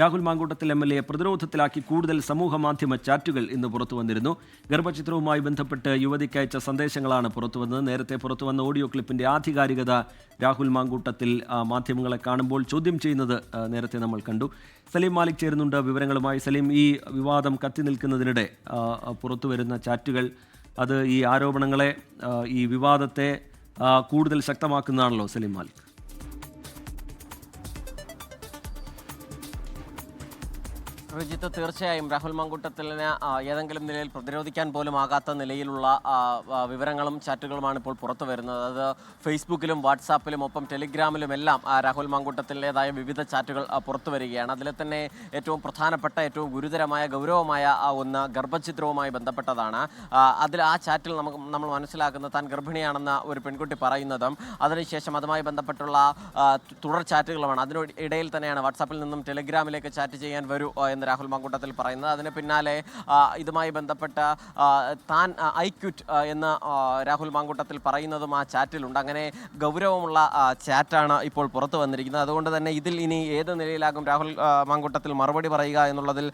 Rahul Mamkootathil M L A പ്രതിരോധത്തിലാക്കി കൂടുതൽ സമൂഹ മാധ്യമ ചാറ്റുകൾ ഇന്ന് പുറത്തു വന്നിരുന്നു. ഗർഭചിത്രവുമായി ബന്ധപ്പെട്ട് യുവതിക്ക് അയച്ച സന്ദേശങ്ങളാണ് പുറത്തുവന്നത് നേരത്തെ പുറത്തുവന്ന ഓഡിയോ ക്ലിപ്പിന്റെ ആധികാരികത രാഹുൽ മാങ്കൂട്ടത്തിൽ മാധ്യമങ്ങളെ കാണുമ്പോൾ ചോദ്യം ചെയ്യുന്നത് നേരത്തെ നമ്മൾ കണ്ടു. സലീം മാലിക് ചേരുന്നുണ്ട്. വിവരങ്ങളുമായി സലീം ഈ വിവാദം കത്തി നിൽക്കുന്നതിനിടെ ആ, ആ, പുറത്തു വരുന്ന ചാറ്റുകൾ അത് ഈ ആരോപണങ്ങളെ ഈ വിവാദത്തെ കൂടുതൽ ശക്തമാക്കുന്നതാണല്ലോ സലീം മാലിക്. റിജിത്ത് തീർച്ചയായും രാഹുൽ മങ്കുട്ടത്തിലിന് ഏതെങ്കിലും നിലയിൽ പ്രതിരോധിക്കാൻ പോലും ആകാത്ത നിലയിലുള്ള വിവരങ്ങളും ചാറ്റുകളുമാണ് ഇപ്പോൾ പുറത്തു വരുന്നത്. അത് ഫേസ്ബുക്കിലും വാട്സാപ്പിലും ഒപ്പം ടെലിഗ്രാമിലും എല്ലാം രാഹുൽ മങ്കുട്ടത്തിലേതായ വിവിധ ചാറ്റുകൾ പുറത്തു വരികയാണ്. അതിൽ തന്നെ ഏറ്റവും പ്രധാനപ്പെട്ട ഏറ്റവും ഗുരുതരമായ ഗൗരവമായ ഒന്ന് ഗർഭചിത്രവുമായി ബന്ധപ്പെട്ടതാണ്. അതിൽ ആ ചാറ്റിൽ നമുക്ക് നമ്മൾ മനസ്സിലാക്കുന്നത് താൻ ഗർഭിണിയാണെന്ന് ഒരു പെൺകുട്ടി പറയുന്നതും അതിനുശേഷം അതുമായി ബന്ധപ്പെട്ടുള്ള തുടർ ചാറ്റുകളുമാണ്. അതിനിടയിൽ തന്നെയാണ് വാട്സാപ്പിൽ നിന്നും ടെലിഗ്രാമിലേക്ക് ചാറ്റ് ചെയ്യാൻ വരൂ എന്ന് രാഹുൽ മങ്കുട്ടത്തിൽ പറയുന്നത്. അതിന് പിന്നാലെ ഇതുമായി ബന്ധപ്പെട്ട താൻ ഐക്യുറ്റ് എന്ന് രാഹുൽ മാങ്കൂട്ടത്തിൽ പറയുന്നതും ആ ചാറ്റിലുണ്ട്. അങ്ങനെ ഗൗരവമുള്ള ചാറ്റാണ് ഇപ്പോൾ പുറത്തു വന്നിരിക്കുന്നത്. അതുകൊണ്ട് തന്നെ ഇതിൽ ഇനി ഏത് നിലയിലാകും രാഹുൽ മങ്കുട്ടത്തിൽ മറുപടി പറയുക എന്നുള്ളതിൽ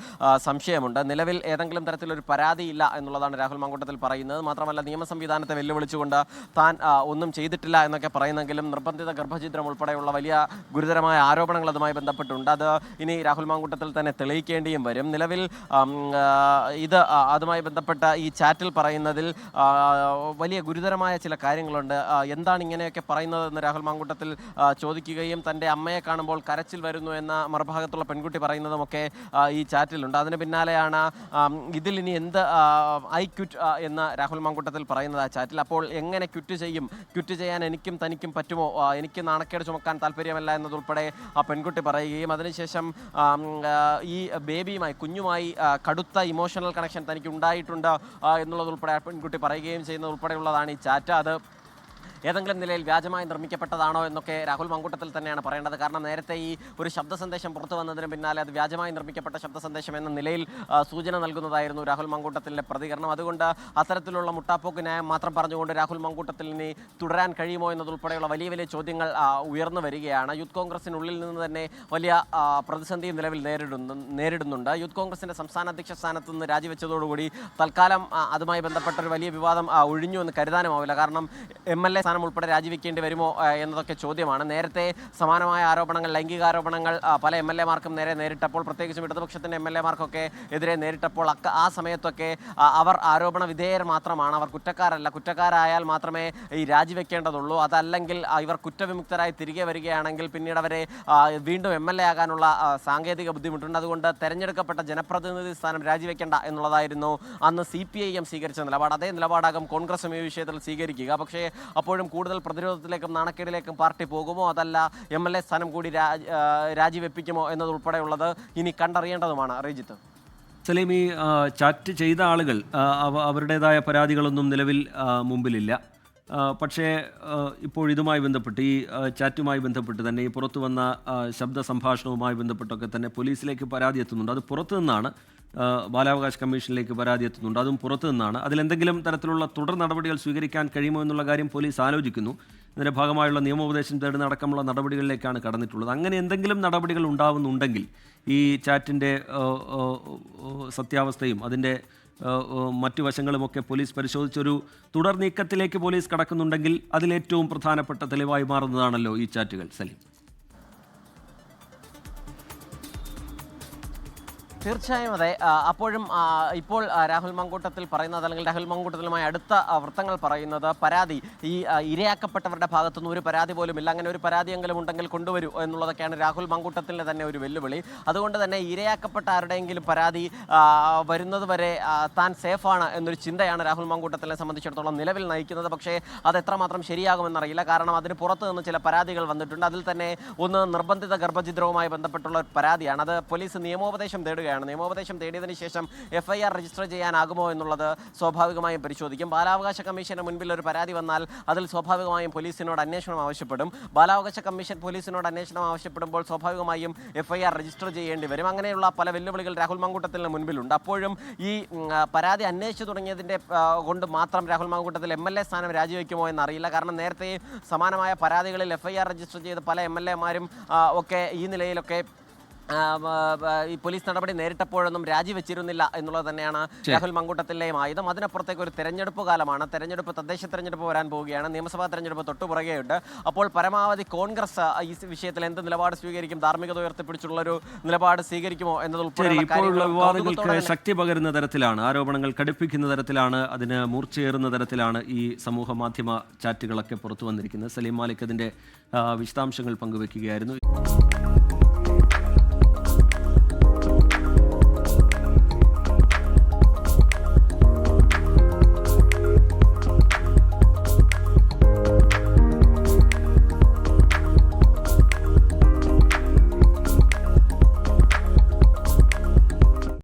സംശയമുണ്ട്. നിലവിൽ ഏതെങ്കിലും തരത്തിലൊരു പരാതിയില്ല എന്നുള്ളതാണ് രാഹുൽ മാങ്കൂട്ടത്തിൽ പറയുന്നത്. മാത്രമല്ല നിയമ സംവിധാനത്തെ വെല്ലുവിളിച്ചുകൊണ്ട് താൻ ഒന്നും ചെയ്തിട്ടില്ല എന്നൊക്കെ പറയുന്നെങ്കിലും നിർബന്ധിത ഗർഭചിത്രം ഉൾപ്പെടെയുള്ള വലിയ ഗുരുതരമായ ആരോപണങ്ങൾ അതുമായി ബന്ധപ്പെട്ടുണ്ട്. അത് ഇനി രാഹുൽ മാങ്കൂട്ടത്തിൽ തന്നെ തെളിയിക്കേണ്ടിയും വരും. നിലവിൽ ഇത് അതുമായി ബന്ധപ്പെട്ട ഈ ചാറ്റിൽ പറയുന്നതിൽ വലിയ ഗുരുതരമായ ചില കാര്യങ്ങളുണ്ട്. എന്താണ് ഇങ്ങനെയൊക്കെ പറയുന്നതെന്ന് രാഹുൽ മാങ്കൂട്ടത്തിൽ ചോദിക്കുകയും തന്റെ അമ്മയെ കാണുമ്പോൾ കരച്ചിൽ വരുന്നു എന്ന മറുഭാഗത്തുള്ള പെൺകുട്ടി പറയുന്നതുമൊക്കെ ഈ ചാറ്റിലുണ്ട്. അതിന് പിന്നാലെയാണ് ഇതിൽ ഇനി എന്ത് ഐ ക്വിറ്റ് എന്ന് രാഹുൽ മാങ്കൂട്ടത്തിൽ പറയുന്നത് ആ ചാറ്റിൽ. അപ്പോൾ എങ്ങനെ ക്വിറ്റ് ചെയ്യും? ക്വിറ്റ് ചെയ്യാൻ എനിക്കും തനിക്കും പറ്റുമോ? എനിക്ക് നാണക്കേട് ചുമക്കാൻ താല്പര്യമല്ല എന്നതുൾപ്പെടെ ആ പെൺകുട്ടി പറയുകയും അതിനുശേഷം ഈ ബേബിയുമായി കുഞ്ഞുമായി കടുത്ത ഇമോഷണൽ കണക്ഷൻ തനിക്ക് ഉണ്ടായിട്ടുണ്ട് എന്നുള്ളത് എന്നുള്ളതുൾപ്പെടെ പെൺകുട്ടി പറയുകയും ചെയ്യുന്നത് ഉൾപ്പെടെയുള്ളതാണ് ഈ ചാറ്റ്. അത് ഏതെങ്കിലും നിലയിൽ വ്യാജമായി നിർമ്മിക്കപ്പെട്ടതാണോ എന്നൊക്കെ രാഹുൽ മങ്കൂട്ടത്തിൽ തന്നെയാണ് പറയേണ്ടത്. കാരണം നേരത്തെ ഈ ഒരു ശബ്ദ സന്ദേശം പുറത്തു വന്നതിന് പിന്നാലെ അത് വ്യാജമായി നിർമ്മിക്കപ്പെട്ട ശബ്ദ സന്ദേശം എന്ന നിലയിൽ സൂചന നൽകുന്നതായിരുന്നു രാഹുൽ മങ്കൂട്ടത്തിന്റെ പ്രതികരണം. അതുകൊണ്ട് അത്തരത്തിലുള്ള മുട്ടാപ്പോക്ക് ന്യായം മാത്രം പറഞ്ഞുകൊണ്ട് രാഹുൽ മങ്കൂട്ടത്തിൽ ഇനി തുടരാൻ കഴിയുമോ എന്നതുൾപ്പെടെയുള്ള വലിയ വലിയ ചോദ്യങ്ങൾ ഉയർന്നു വരികയാണ്. യൂത്ത് കോൺഗ്രസിനുള്ളിൽ നിന്ന് തന്നെ വലിയ പ്രതിസന്ധി നിലവിൽ നേരിടുന്നു നേരിടുന്നുണ്ട്. യൂത്ത് കോൺഗ്രസിന്റെ സംസ്ഥാന അധ്യക്ഷ സ്ഥാനത്ത് നിന്ന് രാജിവെച്ചതോടുകൂടി തൽക്കാലം അതുമായി ബന്ധപ്പെട്ട ഒരു വലിയ വിവാദം ഒഴിഞ്ഞു എന്ന് കരുതാനുമാവില്ല കാരണം എം എൽ എ സ്ഥാനം ഉൾപ്പെടെ രാജിവെക്കേണ്ടി വരുമോ എന്നതൊക്കെ ചോദ്യമാണ്. നേരത്തെ സമാനമായ ആരോപണങ്ങൾ ലൈംഗികാരോപണങ്ങൾ പല എം എൽ എമാർക്കും നേരെ നേരിട്ടപ്പോൾ പ്രത്യേകിച്ചും ഇടതുപക്ഷത്തിന്റെ എം എൽ എമാർക്കൊക്കെ എതിരെ നേരിട്ടപ്പോൾ ആ സമയത്തൊക്കെ അവർ ആരോപണ വിധേയർ മാത്രമാണ്. അവർ കുറ്റക്കാരല്ല. കുറ്റക്കാരായാൽ മാത്രമേ ഈ രാജിവെക്കേണ്ടതുള്ളൂ. അതല്ലെങ്കിൽ ഇവർ കുറ്റവിമുക്തരായി തിരികെ വരികയാണെങ്കിൽ പിന്നീട് അവരെ വീണ്ടും എം എൽ എ ആകാനുള്ള സാങ്കേതിക ബുദ്ധിമുട്ടുണ്ട്. അതുകൊണ്ട് തെരഞ്ഞെടുക്കപ്പെട്ട ജനപ്രതിനിധി സ്ഥാനം രാജിവെക്കേണ്ട എന്നുള്ളതായിരുന്നു. അന്ന് സി പി ഐ എം സ്വീകരിച്ച നിലപാട്. അതേ നിലപാടാകും കോൺഗ്രസും ഈ വിഷയത്തിൽ സ്വീകരിക്കുക. പക്ഷേ അപ്പോഴും കൂടുതൽ പ്രതിരോധത്തിലേക്കും നാണക്കേടിലേക്കും പാർട്ടി പോകുമോ? അതല്ല എം എൽ എ സ്ഥാനം കൂടി രാജിവെപ്പിക്കുമോ എന്നതുൾപ്പെടെയുള്ളത് ഇനി കണ്ടറിയേണ്ടതുമാണ്. റീജിത്ത്. സലീം ഈ ചാറ്റ് ചെയ്ത ആളുകൾ അവരുടേതായ പരാതികളൊന്നും നിലവിൽ മുമ്പിലില്ല. പക്ഷേ ഇപ്പോൾ ഇതുമായി ബന്ധപ്പെട്ട് ഈ ചാറ്റുമായി ബന്ധപ്പെട്ട് തന്നെ ഈ പുറത്തു വന്ന ശബ്ദ സംഭാഷണവുമായി ബന്ധപ്പെട്ടൊക്കെ തന്നെ പോലീസിലേക്ക് പരാതി എത്തുന്നുണ്ട്. അത് പുറത്തു നിന്നാണ് ബാലാവകാശ കമ്മീഷനിലേക്ക് പരാതി എത്തുന്നുണ്ട്. അതും പുറത്തു നിന്നാണ്. അതിലെന്തെങ്കിലും തരത്തിലുള്ള തുടർ നടപടികൾ സ്വീകരിക്കാൻ കഴിയുമോ എന്നുള്ള കാര്യം പോലീസ് ആലോചിക്കുന്നു. ഇതിന്റെ ഭാഗമായുള്ള നിയമോപദേശം തേടുന്ന അടക്കമുള്ള നടപടികളിലേക്കാണ് കടന്നിട്ടുള്ളത്. അങ്ങനെ എന്തെങ്കിലും നടപടികൾ ഉണ്ടാവുന്നുണ്ടെങ്കിൽ ഈ ചാറ്റിന്റെ സത്യാവസ്ഥയും അതിന്റെ മറ്റു വശങ്ങളുമൊക്കെ പോലീസ് പരിശോധിച്ചൊരു തുടർ നീക്കത്തിലേക്ക് പോലീസ് കടക്കുന്നുണ്ടെങ്കിൽ അതിലേറ്റവും പ്രധാനപ്പെട്ട തെളിവായി മാറുന്നതാണല്ലോ ഈ ചാറ്റുകൾ. സലീം. തീർച്ചയായും അതെ. അപ്പോഴും ഇപ്പോൾ രാഹുൽ മങ്കൂട്ടത്തിൽ പറയുന്നത് അല്ലെങ്കിൽ രാഹുൽ മങ്കൂട്ടത്തിലുമായി അടുത്ത വൃത്തങ്ങൾ പറയുന്നത് പരാതി ഈ ഇരയാക്കപ്പെട്ടവരുടെ ഭാഗത്തുനിന്ന് ഒരു പരാതി പോലും ഇല്ല. അങ്ങനെ ഒരു പരാതിയെങ്കിലും ഉണ്ടെങ്കിൽ കൊണ്ടുവരൂ എന്നുള്ളതൊക്കെയാണ് രാഹുൽ മങ്കൂട്ടത്തിന്റെ തന്നെ ഒരു വെല്ലുവിളി. അതുകൊണ്ട് തന്നെ ഇരയാക്കപ്പെട്ട ആരുടെയെങ്കിലും പരാതി വരുന്നത് വരെ താൻ സേഫാണ് എന്നൊരു ചിന്തയാണ് രാഹുൽ മങ്കൂട്ടത്തിനെ സംബന്ധിച്ചിടത്തോളം നിലവിൽ നയിക്കുന്നത്. പക്ഷേ അത് എത്രമാത്രം ശരിയാകുമെന്നറിയില്ല. കാരണം അതിന് പുറത്ത് നിന്ന് ചില പരാതികൾ വന്നിട്ടുണ്ട്. അതിൽ തന്നെ ഒന്ന് നിർബന്ധിത ഗർഭഛിദ്രവുമായി ബന്ധപ്പെട്ടുള്ള ഒരു പരാതിയാണ്. അത് പോലീസ് നിയമോപദേശം തേടുകയാണ്. നിയമോപദേശം തേടിയതിന് ശേഷം എഫ് ഐ ആർ രജിസ്റ്റർ ചെയ്യാനാകുമോ എന്നുള്ളത് സ്വാഭാവികമായും പരിശോധിക്കും. ബാലാവകാശ കമ്മീഷന് മുൻപിൽ ഒരു പരാതി വന്നാൽ അതിൽ സ്വാഭാവികമായും പോലീസിനോട് അന്വേഷണം ആവശ്യപ്പെടും. ബാലാവകാശ കമ്മീഷൻ പോലീസിനോട് അന്വേഷണം ആവശ്യപ്പെടുമ്പോൾ സ്വാഭാവികമായും എഫ് ഐ ആർ രജിസ്റ്റർ ചെയ്യേണ്ടി വരും. അങ്ങനെയുള്ള പല വെല്ലുവിളികൾ രാഹുൽ മങ്കൂട്ടത്തിന് മുൻപിലുണ്ട്. അപ്പോഴും ഈ പരാതി അന്വേഷിച്ചു തുടങ്ങിയതിന്റെ കൊണ്ട് മാത്രം Rahul Mamkootathil M L A സ്ഥാനം രാജിവെക്കുമോ എന്നറിയില്ല. കാരണം നേരത്തെ സമാനമായ പരാതികളിൽ എഫ് ഐ ആർ രജിസ്റ്റർ ചെയ്ത് പല എം എൽ എമാരും ഒക്കെ ഈ നിലയിലൊക്കെ ഈ പോലീസ് നടപടി നേരിട്ടപ്പോഴൊന്നും രാജിവെച്ചിരുന്നില്ല എന്നുള്ളത് തന്നെയാണ് രാഹുൽ മങ്കൂട്ടത്തിലെയും ആയുധം. അതിനപ്പുറത്തേക്ക് ഒരു തെരഞ്ഞെടുപ്പ് കാലമാണ്. തെരഞ്ഞെടുപ്പ് തദ്ദേശ തെരഞ്ഞെടുപ്പ് വരാൻ പോവുകയാണ്. നിയമസഭാ തെരഞ്ഞെടുപ്പ് തൊട്ടുപുറകെയുണ്ട് അപ്പോൾ പരമാവധി കോൺഗ്രസ് ഈ വിഷയത്തിൽ എന്ത് നിലപാട് സ്വീകരിക്കും? ധാർമ്മികത ഉയർത്തിപ്പിടിച്ചുള്ള ഒരു നിലപാട് സ്വീകരിക്കുമോ എന്നതുൾപ്പെടെ ശക്തി പകരുന്ന തരത്തിലാണ് ആരോപണങ്ങൾ കടുപ്പിക്കുന്ന തരത്തിലാണ് അതിന് മൂർച്ചയേറുന്ന തരത്തിലാണ് ഈ സമൂഹ മാധ്യമ ചാറ്റുകളൊക്കെ പുറത്തു വന്നിരിക്കുന്നത്. സലീം മാലിക് അതിന്റെ വിശദാംശങ്ങൾ പങ്കുവെക്കുകയായിരുന്നു.